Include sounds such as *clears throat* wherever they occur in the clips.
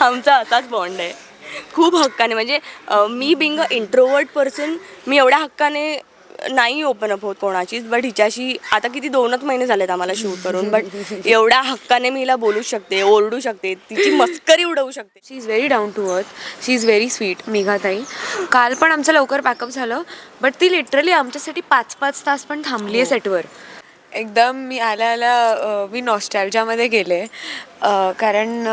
आमचा असाच बॉन्ड आहे. खूप हक्काने म्हणजे मी बिंग अ इंट्रोवर्ट पर्सन मी एवढ्या हक्काने नाही ओपन अप होत कोणाचीच बट हिच्याशी आता किती दोनच महिने झालेत आम्हाला शूट करून बट एवढ्या हक्काने मी हिला बोलू शकते ओरडू शकते तिची मस्करी उडवू शकते. She is very down to earth she is very sweet मेघाताई. काल पण आमचं लवकर पॅकअप झालं बट ती लिटरली आमच्यासाठी पाच पाच तास पण थांबली आहे सेटवर एकदम मी आल्या आल्या मी नॉस्टॅल्जामध्ये गेले. कारण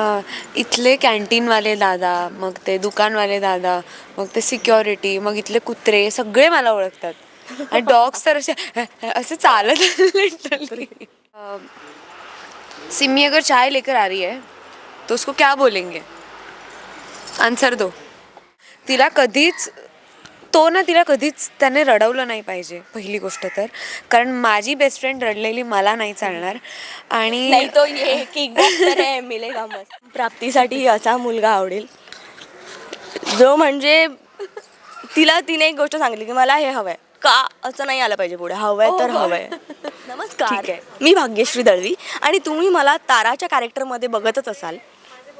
इथले कॅन्टीनवाले दादा मग ते दुकानवाले दादा मग ते सिक्युरिटी मग इथले कुत्रे सगळे मला ओळखतात. आणि डॉग्स तर असे असे चालत लिटरली सिमी अगर चाय लेकर आ रही है तो उसको क्या बोलेंगे? आन्सर दो. तिला कधीच तो ना तिला कधीच त्याने रडवलं नाही पाहिजे पहिली गोष्ट तर. कारण माझी बेस्ट फ्रेंड रडलेली मला नाही चालणार. आणि नाही तो ये आहे मस्त प्राप्तीसाठी असा मुलगा आवडेल. जो म्हणजे तिला तिने एक गोष्ट सांगितली की मला हे हवंय. का असं नाही आलं पाहिजे पुढे हवंय तर हवंय. *laughs* नमस्कार. ठीक आहे. मी भाग्यश्री दळवी आणि तुम्ही मला ताराच्या कॅरेक्टरमध्ये बघतच असाल.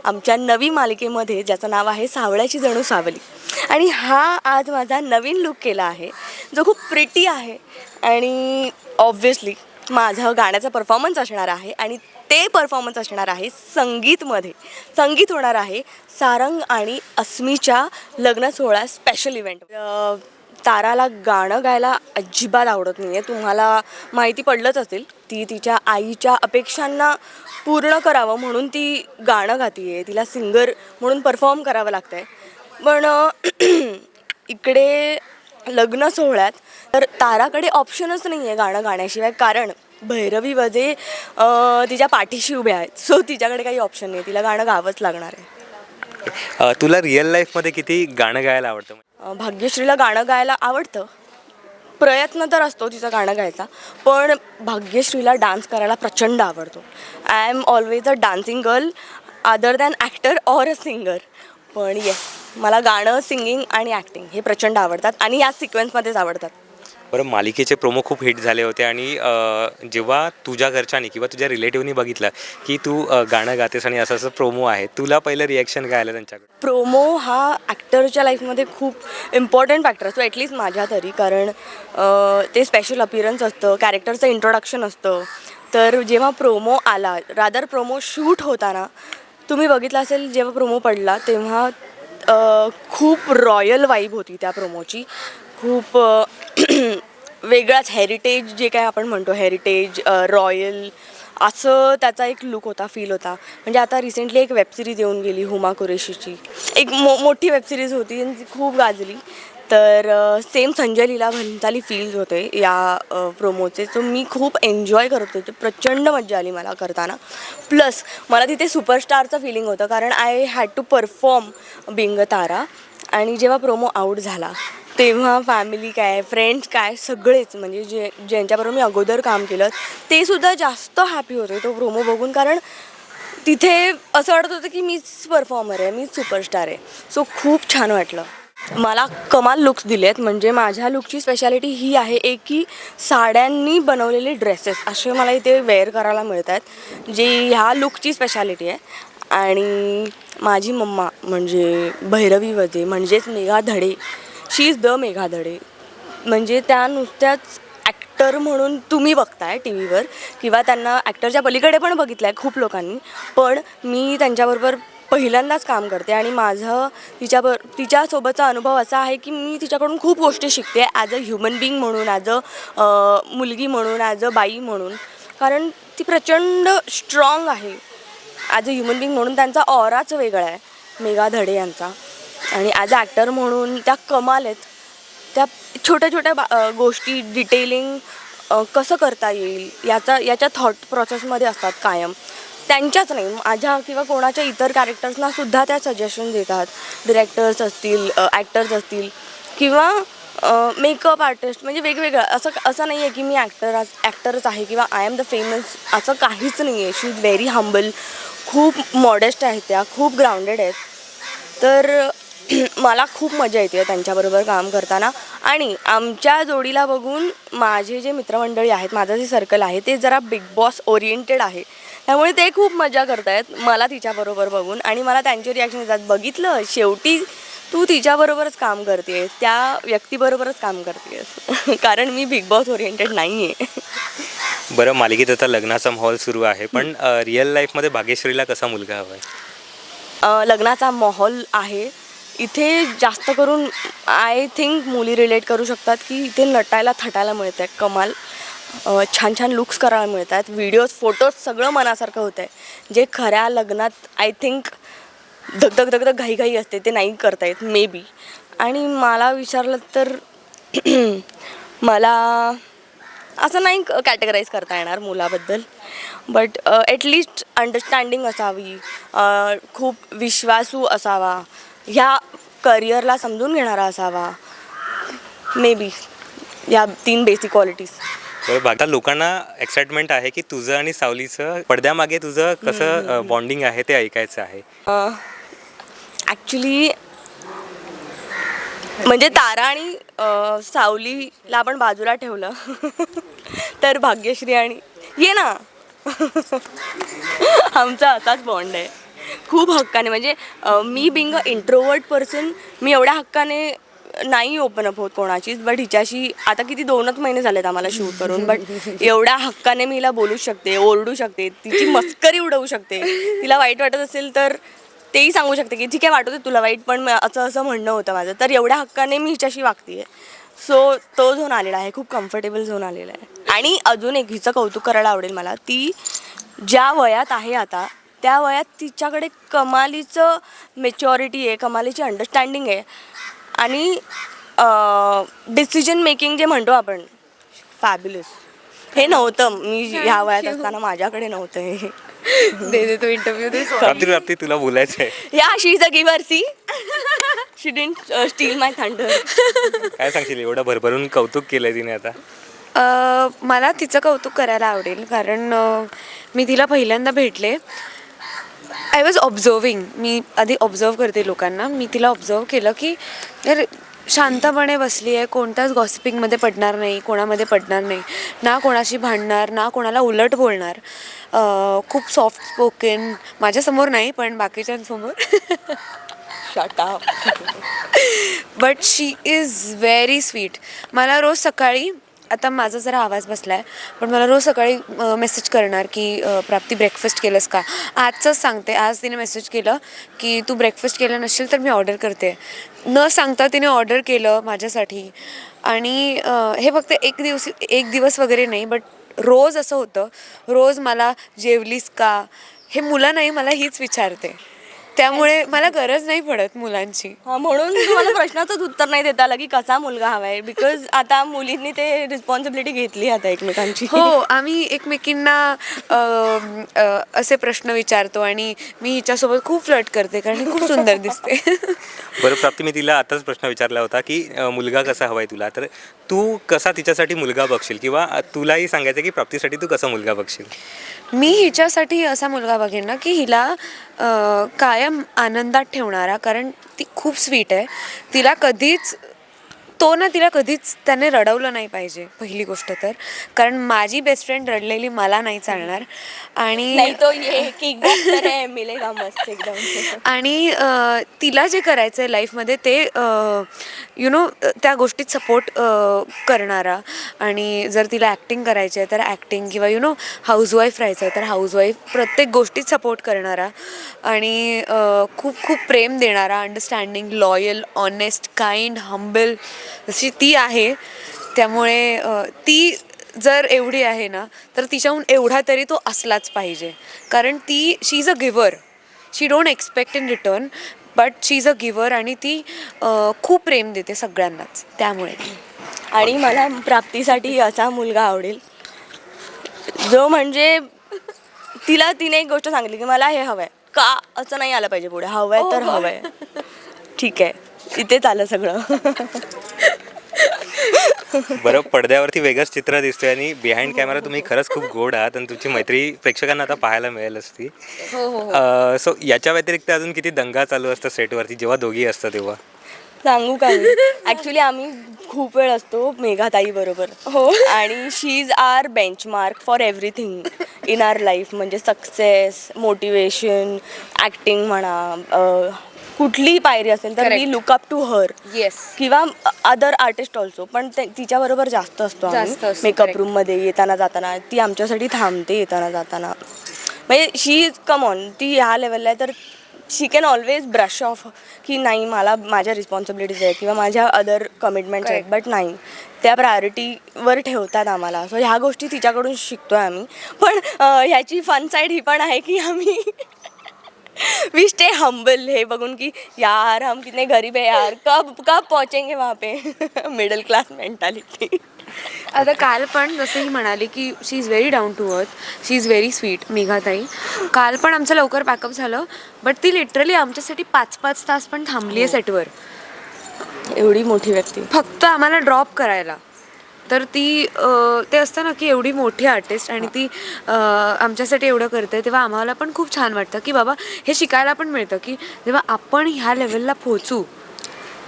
आमच्या नवी मालिकेमध्ये ज्याचं नाव आहे सावळ्याची जणू सावली. आणि हा आज माझा नवीन लुक केला आहे जो खूप प्रिटी आहे. आणि ऑब्व्हियसली माझं गाण्याचा परफॉर्मन्स असणार आहे आणि ते परफॉर्मन्स असणार आहे संगीतमध्ये. संगीत होणार आहे सारंग आणि अस्मीच्या लग्न सोहळा स्पेशल इव्हेंट ताराला गाणं गायला अजिबात आवडत नाही आहे तुम्हाला माहिती पडलंच असेल ती तिच्या आईच्या अपेक्षांना पूर्ण करावं म्हणून ती गाणं गाती आहे तिला सिंगर म्हणून परफॉर्म करावं लागतं आहे पण *clears throat* इकडे लग्न सोहळ्यात तर ताराकडे ऑप्शनच नाही आहे गाणं गाण्याशिवाय. कारण भैरवी वजे तिच्या पाठीशी उभ्या आहेत. सो तिच्याकडे काही ऑप्शन नाही तिला गाणं गावंच लागणार आहे. तुला रिअल लाईफमध्ये किती गाणं गायला आवडतं? भाग्यश्रीला गाणं गायला आवडतं. प्रयत्न तर असतो तिचं गाणं गायचा. पण भाग्यश्रीला डान्स करायला प्रचंड आवडतो. I am always a dancing girl other than actor or a singer पण येस मला गाणं सिंगिंग आणि ॲक्टिंग हे प्रचंड आवडतात आणि या सिक्वेन्समध्येच आवडतात. बरं मालिकेचे प्रोमो खूप हिट झाले होते आणि अ, जेव्हा तुझ्या घरच्यांनी किंवा तुझ्या रिलेटिव्हनी बघितलं की तू अ, गाणं गातेस आणि असं असं प्रोमो आहे तुला पहिलं रिॲक्शन काय आलं त्यांच्याकडे? प्रोमो हा ॲक्टरच्या लाईफमध्ये खूप इम्पॉर्टंट फॅक्टर असतो ॲटलिस्ट माझ्या तरी. कारण अं, ते स्पेशल अपिरन्स असतं कॅरेक्टरचं इंट्रोडक्शन असतं. तर जेव्हा प्रोमो आला रादर प्रोमो शूट होताना तुम्ही बघितलं असेल जेव्हा प्रोमो पडला तेव्हा खूप रॉयल वाईब होती त्या प्रोमोची खूप *clears throat* वेगळाच हेरिटेज जे काय आपण म्हणतो हेरिटेज रॉयल असं त्याचा एक लुक होता फील होता. म्हणजे आता रिसेंटली एक वेबसिरीज येऊन गेली हुमा कुरेशीची. एक मो मोठी वेबसिरीज होती आणि ती खूप गाजली. तर सेम संजय लीला भंसाली फील्स होते या प्रोमोचे सो मी खूप एन्जॉय करत होते. प्रचंड मजा आली मला करताना. प्लस मला तिथे सुपरस्टारचं फिलिंग होतं कारण I had to perform being Tara. आणि जेव्हा प्रोमो आऊट झाला तेव्हा फॅमिली काय फ्रेंड्स काय सगळेच म्हणजे जे ज्यांच्याबरोबर मी अगोदर काम केलं ते सुद्धा जास्त हॅपी होते तो प्रोमो बघून. कारण तिथे असं वाटत होतं की मीच परफॉर्मर आहे मीच सुपरस्टार आहे. सो खूप छान वाटलं. मला कमाल लुक्स दिले आहेत म्हणजे माझ्या लुकची स्पेशालिटी ही आहे एक की साड्यांनी बनवलेले ड्रेसेस असे मला इथे वेअर करायला मिळत आहेत जे ह्या लुकची स्पेशालिटी आहे. आणि माझी मम्मा म्हणजे भैरवी वजे म्हणजेच मेघा धडे शी इज द मेघा धडे म्हणजे त्या नुसत्याच ॲक्टर म्हणून तुम्ही बघताय टी व्हीवर किंवा त्यांना ॲक्टरच्या पलीकडे पण बघितलं आहे खूप लोकांनी. पण मी त्यांच्याबरोबर पहिल्यांदाच काम करते आणि माझं तिच्याबर तिच्यासोबतचा अनुभव असा आहे की मी तिच्याकडून खूप गोष्टी शिकते ॲज अ ह्युमन बिईंग म्हणून ॲज अ मुलगी म्हणून ॲज अ बाई म्हणून. कारण ती प्रचंड स्ट्रॉंग आहे. ॲज अ ह्युमन बिईंग म्हणून त्यांचा ऑराच वेगळा आहे. मेघा धडे यांचा. आणि ॲज अ ॲक्टर म्हणून त्या कमाल आहेत. त्या छोट्या छोट्या बा गोष्टी डिटेलिंग कसं करता येईल याचा याच्या थॉट प्रोसेसमध्ये असतात कायम. त्यांच्याच नाही माझ्या किंवा कोणाच्या इतर कॅरेक्टर्सना सुद्धा त्या सजेशन देतात. डिरेक्टर्स असतील ॲक्टर्स असतील किंवा मेकअप आर्टिस्ट म्हणजे वेगवेगळं. असं असं नाही आहे की मी ॲक्टर ॲक्टरच आहे किंवा आय एम द फेमस असं काहीच नाही आहे शी इज व्हेरी हंबल खूप मॉडेस्ट आहेत त्या खूप ग्राउंडेड आहेत. तर *clears throat* मला खूप मजा येते त्यांच्याबरोबर काम करताना. आणि आमच्या जोडीला बघून माझे जे मित्रमंडळी आहेत माझं जे सर्कल आहे ते जरा बिग बॉस ओरिएंटेड आहे. त्यामुळे ते खूप मजा करतायत मला तिच्याबरोबर बघून. आणि मला त्यांची रिॲक्शन येतात बघितलं शेवटी तू तिच्याबरोबरच काम करते त्या व्यक्तीबरोबरच काम करतेस *laughs* कारण मी बिग बॉस ओरिएंटेड नाही आहे बरं मालिकेत आता लग्नाचा माहोल सुरू आहे पण रिअल लाईफमध्ये भाग्यश्रीला कसा मुलगा हवा आहे लग्नाचा माहोल आहे. इथे जास्त करून आय थिंक मुली रिलेट करू शकतात की इथे नटायला थटायला मिळत आहे कमाल छान छान लुक्स करायला मिळत आहेत व्हिडिओज फोटोज सगळं मनासारखं होतं आहे जे खऱ्या लग्नात आय थिंक धगधग धगधग घाई असते ते नाही करता येत. मे बी आणि मला विचारलं तर *clears throat* मला असं नाही कॅटेगराईज करता येणार मुलाबद्दल. बट ॲटलिस्ट अंडरस्टँडिंग असावी. खूप विश्वासू असावा. ह्या करिअरला समजून घेणारा असावा. मे बी या तीन बेसिक क्वालिटीज बरं बघ, लोकांना एक्साइटमेंट आहे की तुझं आणि सावलीचं पडद्यामागे तुझं कसं बॉन्डिंग आहे ते ऐकायचं आहे? ॲक्च्युली म्हणजे तारा आणि अ, सावलीला आपण बाजूला ठेवलं *laughs* तर भाग्यश्री आणि ये ना. *laughs* आमचा असाच बॉन्ड आहे. खूप हक्काने म्हणजे मी बिंग अ इंट्रोवर्ट पर्सन मी एवढ्या हक्काने नाही ओपन अप होत कोणाचीच बट हिच्याशी आता किती दोनच महिने झालेत आम्हाला शूट करून बट एवढ्या हक्काने मी हिला बोलू शकते ओरडू शकते तिची मस्करी उडवू शकते. तिला वाईट वाटत असेल तर तेही सांगू शकते की ठीक आहे वाटत तुला वाईट पण असं असं म्हणणं होतं माझं. तर एवढ्या हक्काने मी हिच्याशी वागते सो तो झोन आलेला आहे खूप कम्फर्टेबल झोन आलेला आहे. आणि अजून एक हिचं कौतुक करायला आवडेल मला ती ज्या वयात आहे आता त्या वयात तिच्याकडे कमालीचं मेच्युरिटी आहे कमालीची अंडरस्टँडिंग आहे. आणि डिसिजन मेकिंग जे म्हणतो आपण फॅब्युलस हे नव्हतं. मी ह्या वयात असताना माझ्याकडे नव्हतं हे. दे दे तो इंटरव्ह्यू दे. *laughs* प्राप्ती प्राप्ती तुला बोलायचं आहे. या she is a giver see she didn't steal my thunder काय सांगशील एवढं भरभरून कौतुक केलंय तिने आता? अ, मला तिचं कौतुक करायला आवडेल. कारण अ, मी तिला पहिल्यांदा भेटले. आय वॉज ऑब्झर्विंग मी आधी ऑब्झर्व करते लोकांना. मी तिला ऑब्झर्व केलं की यार शांतपणे बसली आहे. कोणत्याच गॉसिपिंगमध्ये पडणार नाही. कोणामध्ये पडणार नाही. ना कोणाशी भांडणार ना कोणाला उलट बोलणार. खूप सॉफ्ट स्पोकेन माझ्यासमोर नाही पण बाकीच्यांसमोर but she is very sweet मला रोज सकाळी आता माझा जरा आवाज बसला आहे पण मला रोज सकाळी मेसेज करणार की प्राप्ती ब्रेकफास्ट केलंस का? आजचंच सांगते आज तिने मेसेज केलं की तू ब्रेकफास्ट केलं नसेल तर मी ऑर्डर करते. न सांगता तिने ऑर्डर केलं माझ्यासाठी. आणि हे फक्त एक दिवस एक दिवस वगैरे नाही बट रोज असं होतं रोज मला जेवलीस का? हे मुलं नाही मला हीच विचारते. त्यामुळे मला गरज नाही पडत मुलांची. हा म्हणून तुम्हाला प्रश्नाचंच उत्तर नाही देता आलं की कसा मुलगा हवाय? बिकॉज आता मुलींनी ते रिस्पॉन्सिबिलिटी घेतली आता एकमेकांची. हो आम्ही एकमेकींना अ, असे प्रश्न विचारतो आणि मी हिच्यासोबत खूप फ्लट करते कारण ही खूप सुंदर दिसते. बरं प्राप्ती मी तिला आताच प्रश्न विचारला होता की अं, मुलगा कसा हवाय तुला? तर तू कसा तिच्यासाठी मुलगा बघशील? किंवा तुलाही सांगायचं की प्राप्तीसाठी तू कसा मुलगा बघशील? मी हिच्यासाठी असा मुलगा बघेन ना की हिला कायम आनंदात ठेवणारा कारण ती खूप स्वीट आहे. तिला कधीच तो ना तिला कधीच त्याने रडवलं नाही पाहिजे पहिली गोष्ट तर. कारण माझी बेस्ट फ्रेंड रडलेली मला नाही चालणार. आणि नाही तो ये मिलेगा मस्त एकदम. आणि तिला जे करायचं आहे लाईफमध्ये ते यु नो त्या गोष्टीत सपोर्ट करणारा. आणि जर तिला ॲक्टिंग करायची आहे तर ॲक्टिंग किंवा यु नो हाऊसवाईफ राहायचं आहे तर हाऊसवाईफ प्रत्येक गोष्टीत सपोर्ट करणारा. आणि खूप खूप प्रेम देणारा understanding loyal honest kind humble जशी ती आहे त्यामुळे ती जर एवढी आहे ना तर तिच्याहून एवढा तरी तो असलाच पाहिजे. कारण ती she is a giver she don't expect in return but she is a giver आणि ती खूप प्रेम देते सगळ्यांनाच. त्यामुळे. आणि मला प्राप्तीसाठी असा मुलगा आवडेल जो म्हणजे तिला तिने एक गोष्ट सांगितली की मला हे हवंय. का? असं नाही आलं पाहिजे पुढे. हवंय तर हवंय. ठीक आहे. इथेच आलं सगळं. बरं पडद्यावरती वेगळंच चित्र दिसतोय आणि बिहाइंड कॅमेरा तुम्ही खरंच खूप गोड आहात आणि तुमची मैत्री प्रेक्षकांना आता पाहायला मिळेल असती. सो याच्या व्यतिरिक्त अजून किती दंगा चालू असतं सेटवरती जेव्हा दोघी असतं तेव्हा? सांगू का ॲक्च्युली आम्ही खूप वेळ असतो मेघाताई बरोबर. हो. आणि she is our benchmark for everything in our life म्हणजे सक्सेस मोटिवेशन ॲक्टिंग म्हणा कुठलीही पायरी असेल तर Correct. We look up to her yes किंवा अदर आर्टिस्ट ऑल्सो पण ते तिच्याबरोबर जास्त असतो जास्त असतो, मेकअप correct. रूममध्ये येताना जाताना. ती आमच्यासाठी थांबते येताना जाताना. म्हणजे शी इज कम ऑन ती ह्या लेवलला आहे तर she can always brush off की नाही मला माझ्या रिस्पॉन्सिबिलिटीज आहेत किंवा माझ्या अदर कमिटमेंट्स आहेत बट नाही. त्या प्रायोरिटीवर ठेवतात आम्हाला. सो ह्या गोष्टी तिच्याकडून शिकतोय आम्ही. पण अं, ह्याची फन साईड ही पण आहे की आम्ही वी स्टे हम्बल हे बघून की यार हम कितने गरीब है यार. कब कब पहुंचेंगे वहाँ पे? मिडल क्लास मेंटालिटी आता काल पण जसं ही म्हणाली की she is very down to earth she is very sweet मेघाताई. काल पण आमचं लवकर पॅकअप झालं बट ती लिटरली आमच्यासाठी पाच पाच तास पण थांबली आहे सेटवर एवढी मोठी व्यक्ती. फक्त आम्हाला ड्रॉप करायला. तर ती ते असतं ना की एवढी मोठी आर्टिस्ट आणि ती आमच्यासाठी एवढं करते तेव्हा आम्हाला पण खूप छान वाटतं की बाबा हे शिकायला पण मिळतं की जेव्हा आपण ह्या लेवलला पोहोचू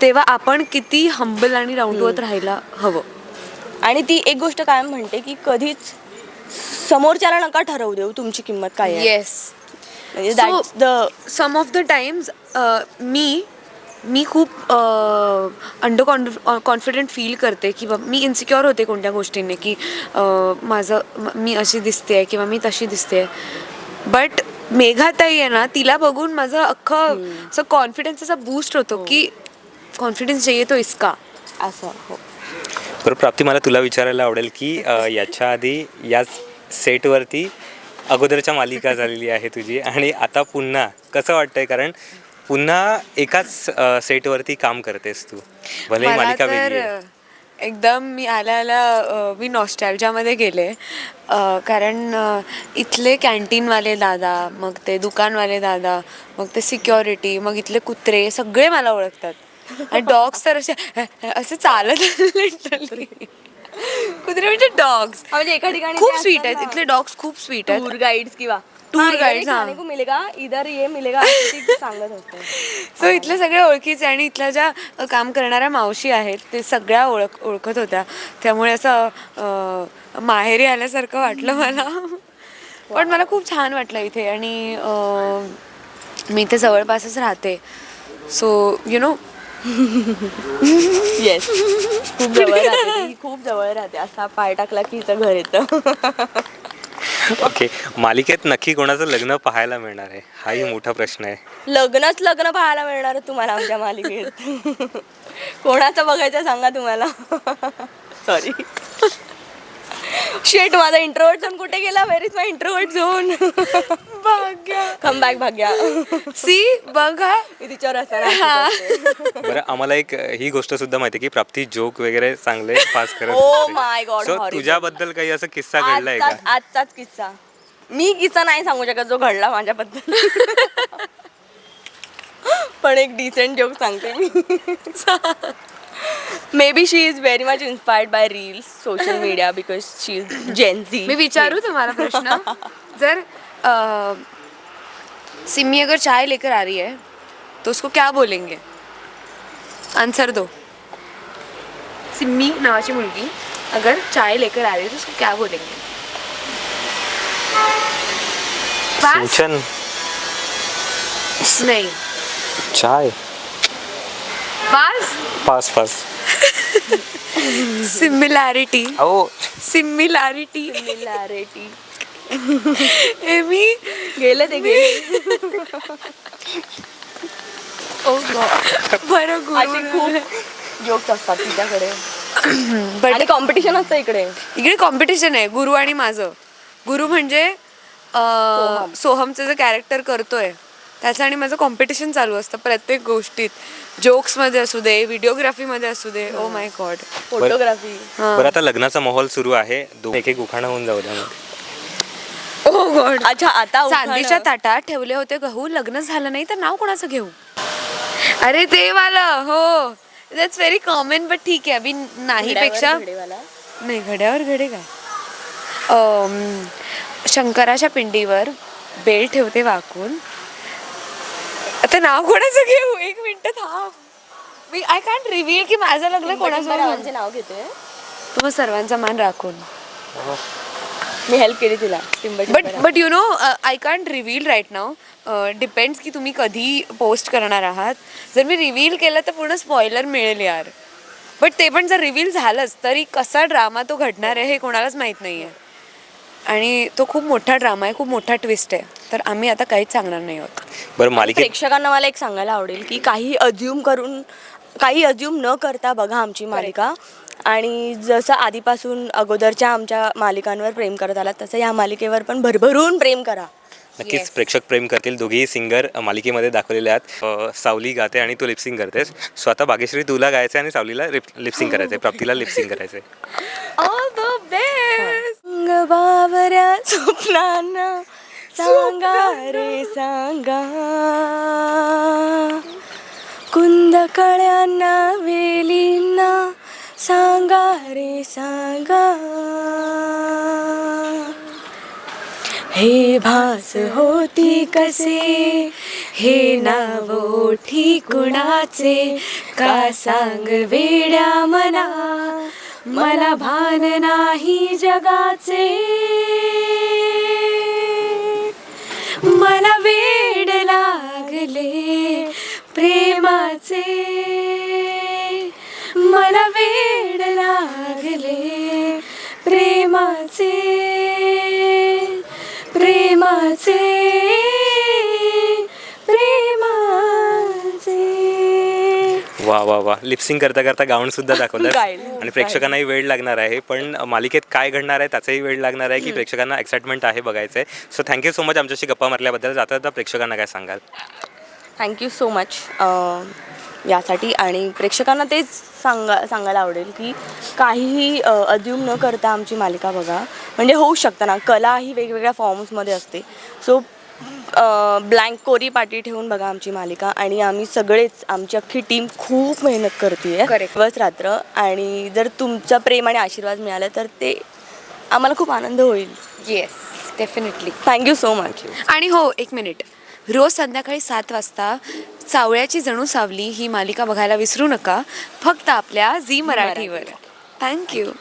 तेव्हा आपण किती हंबल आणि राऊंड अर्थ राहायला हवं. आणि ती एक गोष्ट कायम म्हणते की कधीच समोरच्याला नका ठरवू देऊ तुमची किंमत काय yes the some of the times मी मी खूप अंडर कॉन्फिडंट फील करते की बा मी इन्सिक्युअर होते कोणत्या गोष्टींनी की माझं म- अशी दिसते किंवा मी तशी दिसते बट मेघाताई आहे ना तिला बघून माझं अख्खं असं कॉन्फिडन्स असा बूस्ट होतो की कॉन्फिडन्स चाहिए तो इसका. असं हो. बरं प्राप्ती मला तुला विचारायला आवडेल की याच्या आधी याच सेटवरती अगोदरच्या मालिका झालेली आहे तुझी आणि आता पुन्हा कसं वाटतंय? कारण पुन्हा एकाच सेटवरती काम करतेस तू. भले मला मालिका तर वेगळी आहे एकदम मी आल्या आल्या मी नॉस्टॅल्जामध्ये गेले. अ, कारण अ, इथले कॅन्टीनवाले दादा मग ते दुकानवाले दादा मग ते सिक्युरिटी मग इथले कुत्रे सगळे मला ओळखतात. आणि डॉग्स तर असे असे चालत literally. कुत्रे म्हणजे डॉग्स म्हणजे एका ठिकाणी खूप स्वीट आहेत. इथले डॉग्स खूप स्वीट आहेत. टूर गाईड्स किंवा ये हाँ. खाने को मिलेगा इधर ये मिलेगा ती सांगत असते सो इथले सगळे ओळखीचे आणि इथल्या ज्या अ, काम करणाऱ्या मावशी आहेत ते सगळ्या ओळख ओळखत होत्या. त्यामुळे असं अ, माहेरी आल्यासारखं वाटलं मला. *laughs* पण मला खूप छान वाटलं इथे आणि अ, मी इथे जवळपासच राहते. सो यु नो येस खूप जवळ राहते ती खूप जवळ राहते. असा पाय टाकला की हिचं घर येतं. *laughs* ओके. मालिकेत नक्की कोणाचं लग्न पाहायला मिळणार आहे? हाही मोठा प्रश्न आहे. लग्नच लग्न पाहायला मिळणार आहे तुम्हाला आमच्या मालिकेत. *laughs* कोणाचं बघायचं सांगा तुम्हाला. *laughs* सॉरी शेट माझा इंट्रोवर्ट झोन कुठे गेला? Where is my introvert zone Bhagya. Come back भाग्या. सी बघा मी तिच्यावर असते. बरं आम्हाला एक ही गोष्ट सुद्धा माहिती की प्राप्ती जोक वगैरे चांगले पास करत Oh my God, so horrible. तुझ्याबद्दल काही असं किस्सा घडलाय का? आजचाच आजचाच किस्सा. मी किस्सा नाही सांगू शकत जो घडला माझ्याबद्दल. *laughs* पण एक डिसेंट जोक सांगते मी. *laughs* Maybe she is very much inspired by reels social media because she is GenZ मैं विचारूं तुम्हारा प्रश्न? जर अ, सिमी अगर चाय लेकर आ रही है तो उसको क्या बोलेंगे? आंसर दो. सिम्मी नावाची मुलगी अगर चाय लेकर आ रही है तो उसको क्या बोलेंगे? पास सिंचन नहीं. चाय. Pass pass pass similarity oh similarity similarity मी गेले ते गेले बरं अशी गुरु खूप जोक्स असतात तिच्याकडे. बट आणि कॉम्पिटिशन असतं इकडे. इकडे कॉम्पिटिशन आहे गुरु आणि माझं. गुरु म्हणजे अं, सोहमचं जे कॅरेक्टर करतोय त्याचं आणि माझं कॉम्पिटिशन चालू असतं प्रत्येक गोष्टीत. जोक्समध्ये असू दे व्हिडिओग्राफीमध्ये असू दे. ओ माय गॉड फोटोग्राफी बरं आता लग्नाचा माहोल सुरू आहे. दो एक एक उखाणा होऊन जाऊ द्या मग. ओ गॉड अच्छा आता उखाणं. चांदीच्या ताटात ठेवले होते गहू. लग्न झालं नाही तर नाव कोणाचं घेऊ? अरे ते वालं हो. दॅट्स व्हेरी कॉमन बट ठीक आहे. अभि नाही घड्यावर पेक्षा. घडेवाला. नाही घड्यावर घडे काय? अम, शंकराच्या पिंडीवर बेल ठेवते वाकून. आता नाव कोणाचं घेऊ? एक मिनिट थांब. मी आय कॅन्ट रिव्हील की माझं लग्न रावांचे नाव घेते. तुम्हा सर्वांचा मान राखून. मी हेल्प केली तिला. टिंबट but but you know I can't reveal right now depends की तुम्ही कधी पोस्ट करणार आहात. जर मी रिव्हील केलं तर पूर्ण स्पॉइलर मिळेल यार. बट ते पण जर रिव्हील झालंच तरी कसा ड्रामा तो घडणार आहे हे कोणालाच माहीत नाही आहे आणि तो खूप मोठा ड्रामा आहे खूप मोठा ट्विस्ट आहे. तर आम्ही आता काहीच सांगणार नाही आहोत. बरं मालिकेत प्रेक्षकांना मला एक सांगायला आवडेल की काही अज्युम करून काही अज्युम न करता बघा आमची मालिका. आणि जसं आधीपासून अगोदरच्या आमच्या मालिकांवर प्रेम करत आलात तसं या मालिकेवर पण भरभरून प्रेम करा. नक्कीच प्रेक्षक प्रेम करतील. दोघेही सिंगर मालिकेमध्ये दाखवलेले आहेत. अ, सावली गाते आणि तू लिपसिंग करतेस. स्वतः भाग्यश्री तुला गायचं आणि सावलीला लिपसिंग करायचं आहे प्राप्तीला लिपसिंग करायचं आहे ऑल द बेस्ट बावऱ्या स्वप्नांना सांगा रे सांगा. कुंद कळ्यांना वेलींना सांगा रे सांगा. हे भास होती कसे? हे नाव ओठी कुणाचे? का सांग वेड्या मना? मला भान नाही जगाचे. मला वेड लागले प्रेमाचे. मला वेड लागले प्रेमाचे. प्रेमाचे. वा वा वा. लिपसिंग करता करता गाऊन सुद्धा दाखवतात. गाईल. आणि प्रेक्षकांनाही वेळ लागणार आहे. पण मालिकेत काय घडणार आहे त्याचाही वेळ लागणार आहे की प्रेक्षकांना एक्साइटमेंट आहे बघायचं आहे सो थँक्यू सो मच आमच्याशी गप्पा मारल्याबद्दल. जाता जाता प्रेक्षकांना काय सांगाल? थँक्यू सो मच यासाठी आणि प्रेक्षकांना तेच सांगा सांगायला आवडेल की काहीही अज्युम न करता आमची मालिका बघा. म्हणजे होऊ शकतं ना. कला ही वेगवेगळ्या फॉर्म्समध्ये असते. सो ब्लँक कोरी पाठी ठेवून बघा आमची मालिका. आणि आम्ही सगळेच आमची अख्खी टीम खूप मेहनत करते. दिवस रात्र. आणि जर तुमचा प्रेम आणि आशीर्वाद मिळाला तर ते आम्हाला खूप आनंद होईल. Yes definitely thank you so much आणि हो एक मिनिट रोज संध्याकाळी सात वाजता सावळ्याची जणू सावली ही मालिका बघायला विसरू नका. फक्त आपल्या झी मराठीवर. थँक्यू